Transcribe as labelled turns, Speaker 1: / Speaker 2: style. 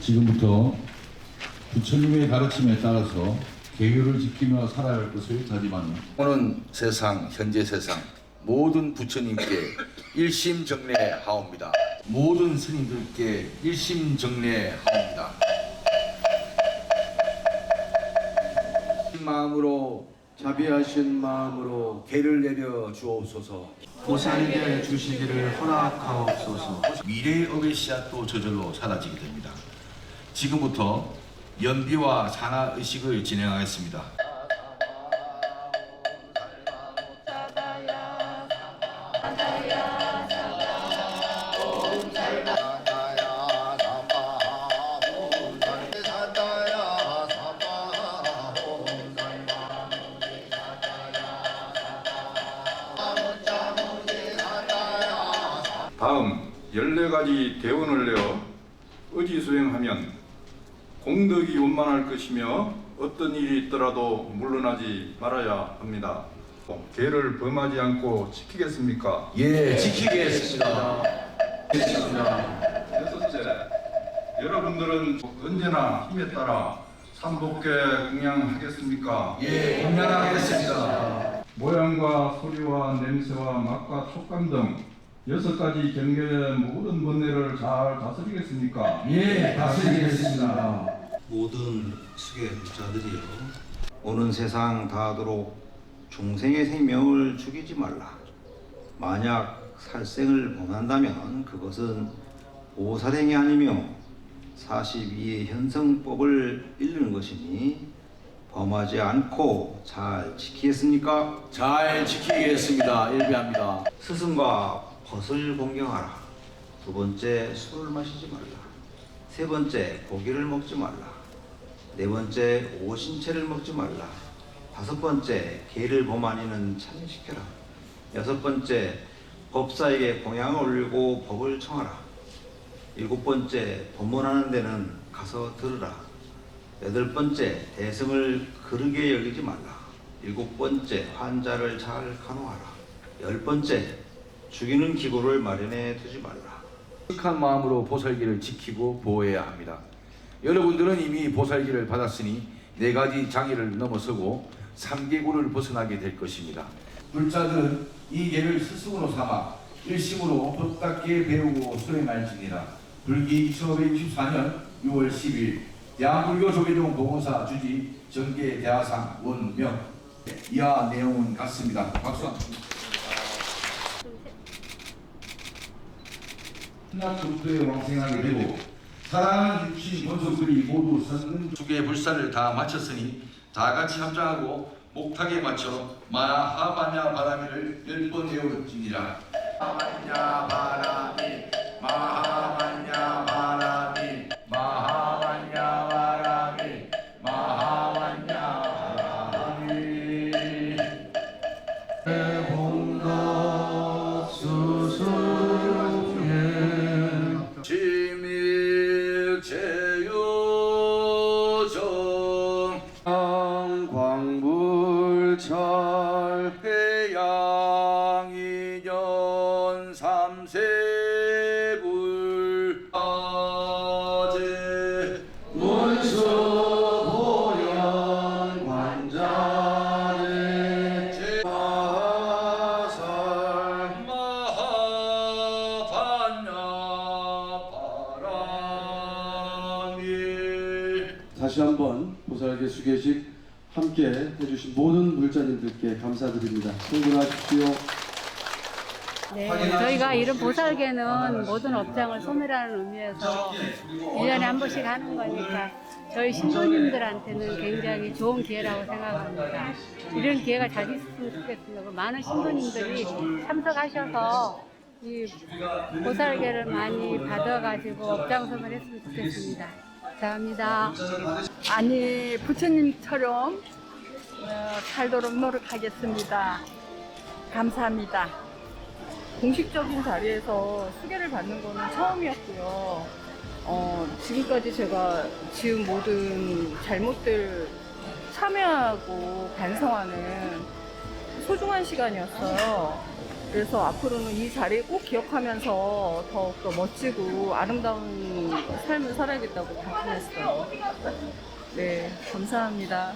Speaker 1: 지금부터 부처님의 가르침에 따라서 계율을 지키며 살아야 할 것을 다짐하는
Speaker 2: 오는 세상 현재 세상 모든 부처님께 일심정례하옵니다. 모든 스님들께 일심정례하옵니다. 마음으로
Speaker 3: 자비하신 마음으로 개를 내려 주옵소서.
Speaker 4: 보살게 주시기를 허락하옵소서.
Speaker 2: 미래의 업의 씨앗도 저절로 사라지게 됩니다. 지금부터 연비와 산화 의식을 진행하겠습니다.
Speaker 5: 다음 14가지 대원을 내어 의지 수행하면 공덕이 원만할 것이며 어떤 일이 있더라도 물러나지 말아야 합니다. 계를 범하지 않고 지키겠습니까?
Speaker 2: 예, 지키겠습니다.
Speaker 5: 여섯째, 여러분들은 언제나 힘에 따라 삼복계 공양하겠습니까?
Speaker 2: 예, 공양하겠습니다.
Speaker 5: 모양과 소리와 냄새와 맛과 촉감 등 여섯 가지 경계의 모든 번뇌를 잘 다스리겠습니까?
Speaker 1: 예, 다스리겠습니다.
Speaker 4: 모든 수계 불자들이여
Speaker 6: 오는 세상 다하도록 중생의 생명을 죽이지 말라. 만약 살생을 범한다면 그것은 보살행이 아니며 42의 현성법을 잃는 것이니 범하지 않고 잘 지키겠습니까?
Speaker 2: 잘 지키겠습니다. 일배합니다.
Speaker 6: 스승과 벗을 공경하라. 두 번째 술을 마시지 말라. 세 번째 고기를 먹지 말라. 네 번째 오신채를 먹지 말라. 다섯 번째 개를 범하니는 참여시켜라. 여섯 번째 법사에게 공양을 올리고 법을 청하라. 일곱 번째 법문하는 데는 가서 들으라. 여덟 번째 대성을 그르게 여기지 말라. 일곱 번째 환자를 잘 간호하라. 열 번째 죽이는 기구를 마련해 두지 말라.
Speaker 2: 착한 마음으로 보살기를 지키고 보호해야 합니다. 여러분들은 이미 보살기를 받았으니 네 가지 장애를 넘어서고 삼계구를 벗어나게 될 것입니다. 불자들은 이 예를 스승으로 삼아 일심으로 법답게 배우고 수행할지니라. 불기 2564년 6월 10일 대한불교 조계종 보건사 주지 정계 대하상 원명 이하 내용은 같습니다. 박수
Speaker 1: 신학부터에 왕생하게 되고 사랑하는 육신 권속들이 모두 선는
Speaker 2: 두 개의 불사를 다 마쳤으니 다 같이 합장하고 목탁에 맞춰 마하바냐 바라미를 열 번 외울지니라. 마하바냐 바라미, 마하바냐 바라미,
Speaker 3: 다시 한번 보살계 수계식 함께 해주신 모든 불자님들께 감사드립니다. 승분하십시오.
Speaker 7: 네, 저희가 이런 보살계는 모든 업장을 소멸하는 의미에서 1년에 한 번씩 하는 거니까 저희 신도님들한테는 굉장히 좋은 기회라고 생각합니다. 이런 기회가 자주 있었으면 좋겠습니다. 그 많은 신도님들이 참석하셔서 이 보살계를 많이 받아가지고 업장 소멸했으면 좋겠습니다. 감사합니다.
Speaker 8: 아니 부처님처럼 어, 살도록 노력하겠습니다. 감사합니다. 공식적인 자리에서 수계를 받는 거는 처음이었고요. 어, 지금까지 제가 지은 모든 잘못들 참여하고 반성하는 소중한 시간이었어요. 그래서 앞으로는 이 자리 꼭 기억하면서 더욱더 멋지고 아름다운 삶을 살아야겠다고 다짐했어요. 네, 감사합니다.